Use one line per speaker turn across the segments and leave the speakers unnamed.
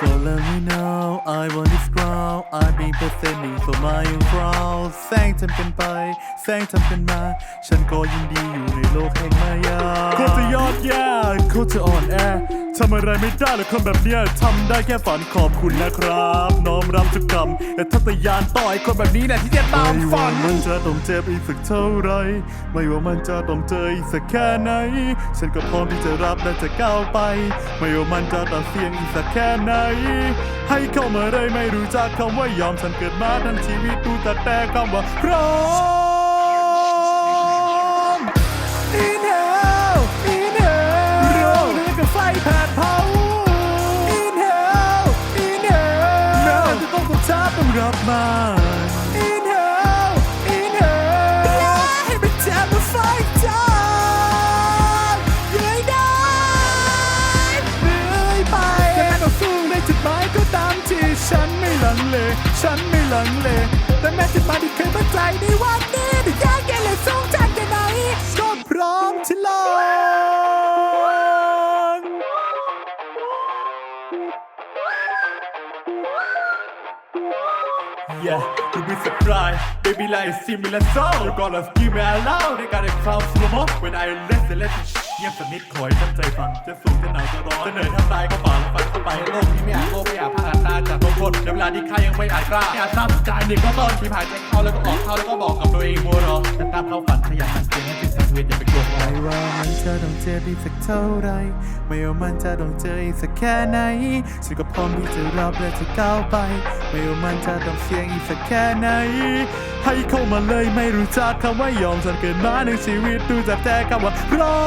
Girl, let me know I want this ground I've been pretending for my own crowd แสงทำกันไป แสงทำกันมา ฉันก็ยินดีอยู่ในโลกแห่งมายาโคตรจะยอดแย่โคตรจะอ่อนแอ ทำอะไรไม่ได้เลยคนแบบเนี้ยทำได้แค่ฝันขอบคุณนะครับ น้อมรับทุกกรรมแต่ทัตยานต่อยคนแบบนี้เนี่ยที่จะตามฝันมันจะต้องเจ็บอีกสักเท่าไร ไม่ว่ามันจะต้องเจออีกสักแค่ไหน ฉันก็พร้อมที่จะรับและจะก้าวไป ไม่ว่ามันจะต้องเสี่ยงอีกสักแค่ไหน ให้เข้ามาเลยไม่รู้จักคำว่ายอมฉันเกิดมาทั้งชีวิตดูแต่แต่คำว่าพร้อม ต้องรับต้องรับมา Inhale Inhale ให้มันเจ็บมาไฟจามยังไงได้เรื่อยไปแต่ต้องสู้ในจุดหมายก็ตามที่ฉันไม่ลังเล ฉันไม่ลังเล Yeah, you be surprised. Baby, like see me let's go. You gotta give me a loud. They got it from slow mo. When I listen let it เงียบสักนิดคอยตั้งใจฟังจะสูงจะหนาวจะร้อนจะเหนื่อยทำตายก็ฝ่าแล้วฟันเข้าไปโลกที่ไม่อาจโลกไม่อาจผ่านตาจากทุกคนในเวลาที่ข้ายังไม่อาจกล้าอยากทราบใจหนึ่งก็ต้นที่ผ่านใจเข้าแล้วก็ออกเข้าแล้วก็บอกกับตัวเองมัวรอจะตามเข้าฝันขยันขันเพียงให้ วียนอย่าไปกลัวใครว่ามันจะต้องเจ็บอีกสักเท่าไร ไม่ว่ามันจะต้องเจออีกสักแค่ไหน ฉันก็พร้อมที่จะรับและจะก้าวไป ไม่ว่ามันจะต้องเสี่ยงอีกสักแค่ไหน ให้เข้ามาเลยไม่รู้จักคำว่ายอมฉันเกิดมาในชีวิตดูจากแต่คำว่าพร้อ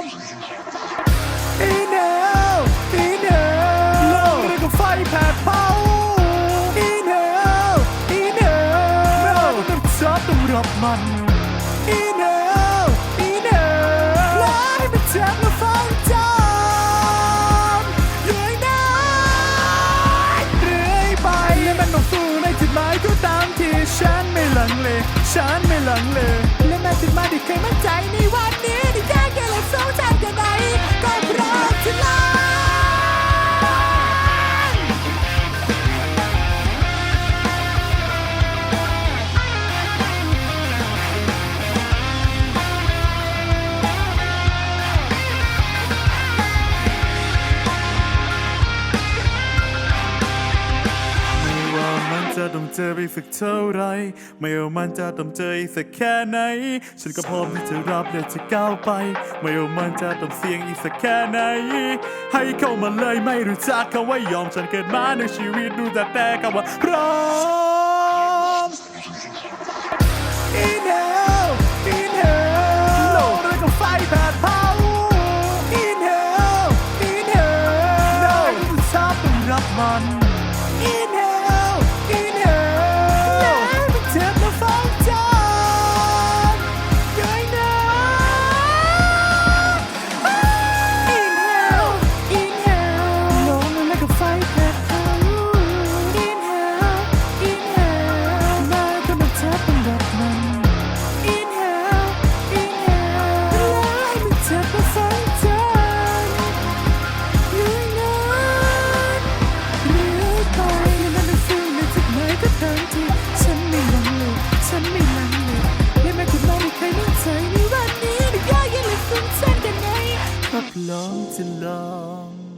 ม Inhale Inhale โลกเรื่องกับไฟแผดเผา Inhale Inhale ไม่ว่าต้องจับต้องรับมัน ฉันไม่หลังเล ฉันไม่ลังเล และแม้ถึงมาดิเคยมั่นใจในวันนี้ที่แค่แค่เราสองทางกันไหนก็ จะต้องเจอไปสักเท่าไร ไม่ว่ามันจะต้องเจออีกสักแค่ไหน ฉันก็พร้อมที่จะรับและจะก้าวไป ไม่ว่ามันจะต้องเสี่ยงอีกสักแค่ไหน ให้เข้ามาเลยไม่รู้จักคำว่ายอมฉันเกิดมาในชีวิตดูแต่แต่คำว่าพร้อ ใ